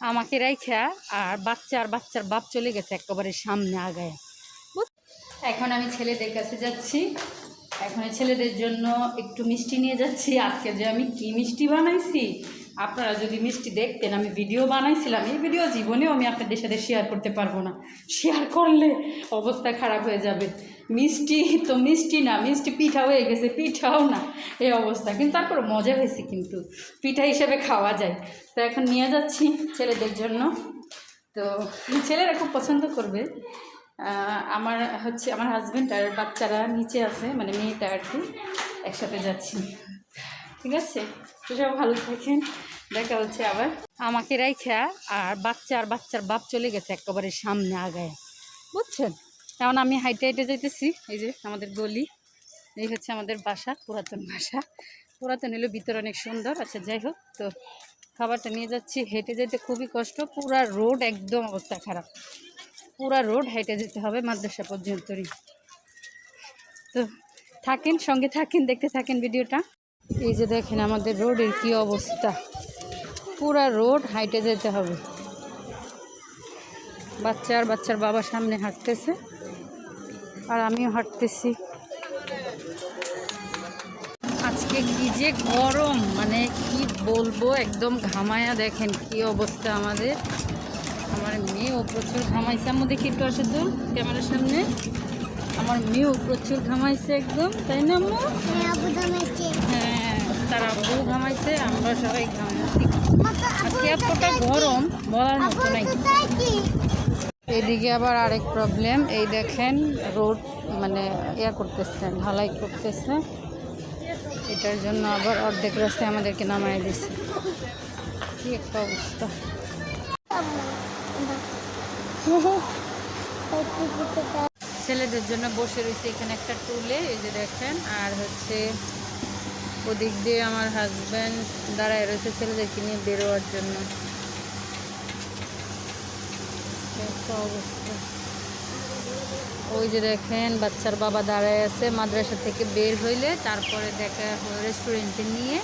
আমাকে রাইখা আর বাচ্চা আর বাচ্চার বাপ চলে গেছে একেবারে সামনে আগায়। এখন আমি ছেলেদের কাছে যাচ্ছি। এখন ছেলেদের জন্য একটু মিষ্টি নিয়ে যাচ্ছি। আজকে যে আমি কি মিষ্টি বানাইছি? আপনারা যদি মিষ্টি দেখতেন, আমি ভিডিও বানাইছিলাম। এই ভিডিও জীবনেও আমি আপনাদের সাথে শেয়ার করতে পারব না। শেয়ার করলে অবস্থা খারাপ হয়ে যাবে। মিষ্টি, তো মিষ্টি না, মিষ্টি পিঠা হয়ে গেছে, পিঠাও না, এই অবস্থা। কিন্তু তারপর মজা হয়েছে কিন্তু, পিঠা হিসেবে খাওয়া যায়। তো এখন নিয়ে যাচ্ছি ছেলেদের জন্য। তো ছেলেরা খুব পছন্দ করবে। আমার হচ্ছে, আমার হাজব্যান্ড আর বাচ্চারা নিচে আছে মানে মেয়েটা আর কি, একসাথে যাচ্ছি। ঠিক আছে? তো সব ভালো থাকেন। দেখা হচ্ছে আবার। আমাকে রাইখা আর বাচ্চা আর বাচ্চার বাপ চলে গেছে একেবারে সামনে আগায়। বুঝছেন? এখন আমি হাইটে হাইটে যেতেছি এই যে আমাদের গলি, এই হচ্ছে আমাদের বাসা, পুরাতন বাসা। পুরাতন হলো ভিতর অনেক সুন্দর আচ্ছা যাই হোক, তো খাবারটা নিয়ে যাচ্ছি। হেঁটে যেতে খুবই কষ্ট, পুরা রোড একদম অবস্থা খারাপ। পুরা রোড হেঁটে যেতে হবে মাদ্রাসা পর্যন্তই তো থাকেন, সঙ্গে থাকেন, দেখতে থাকেন ভিডিওটা। এই যে দেখেন আমাদের রোডের কি অবস্থা। পুরা রোড হাইটে যেতে হবে। বাচ্চার বাচ্চার বাবা সামনে হাঁটতেছে। আর আমিও হাঁটতেছি। আজকে কি যে গরম মানে কি বলব একদম ঘামায়া দেখেন কি অবস্থা আমাদের। আমার মেয়েও প্রচুর ঘামাইছে। আম্মু দেখি একটু আসে তো ক্যামেরার সামনে। আমার মেয়েও প্রচুর ঘামাইছে একদম তাই না আম্মু? হ্যাঁ তার আব্বু ঘামাইছে আমরা সবাই ঘামাইছি। আজকে এতটা গরম বলার মতো নাই। এদিকে আবার আরেক প্রবলেম এই দেখেন রোড মানে ইয়া করতেছে, ঢালাই করতেছে। এটার জন্য আবার অর্ধেক রাস্তায় আমাদেরকে নামায় দিছে। কি একটা অবস্থা। ছেলেদের জন্য বসে রয়েছে এখানে একটা টুলে, এই যে দেখেন, আর হচ্ছে ওদিক দিয়ে আমার হাজব্যান্ড দাঁড়ায় রয়েছে ছেলেদেরকে নিয়ে বেরোয়ার জন্য। একটা অবস্থা। ওই যে দেখেন, বাচ্চার বাবা দাঁড়ায় আছে মাদ্রাসা থেকে বের হইলে, তারপরে দেখা রেস্টুরেন্টে নিয়ে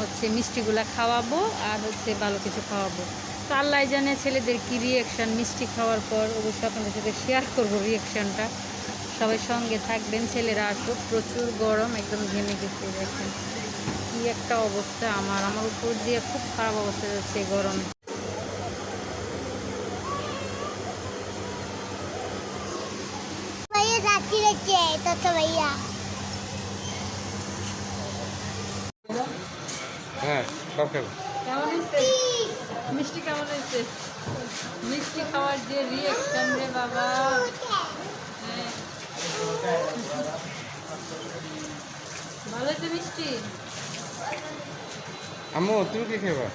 হচ্ছে মিষ্টিগুলা খাওয়াবো আর হচ্ছে ভালো কিছু খাওয়াবো। তো আল্লাহ জানে ছেলেদের কি রিয়াকশান মিষ্টি খাওয়ার পর অবশ্যই আপনাদের সাথে শেয়ার করব রিয়াকশানটা সবাই সঙ্গে থাকবেন, ছেলেরা আসুক, প্রচুর গরম, একদম ঘেমে গেছে, দেখেন। কি একটা অবস্থা আমার আমার উপর দিয়ে খুব খারাপ অবস্থা যাচ্ছে গরমে। হয়েছে হ্যাঁ কেমন হয়েছে? মিষ্টি কেমন হয়েছে? মিষ্টি খাওয়ার যে রিয়েকশন রে বাবা। হ্যাঁ। ভালো হয়েছে মিষ্টি? আম্মু তুমি কি খেবা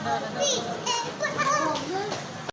Thank.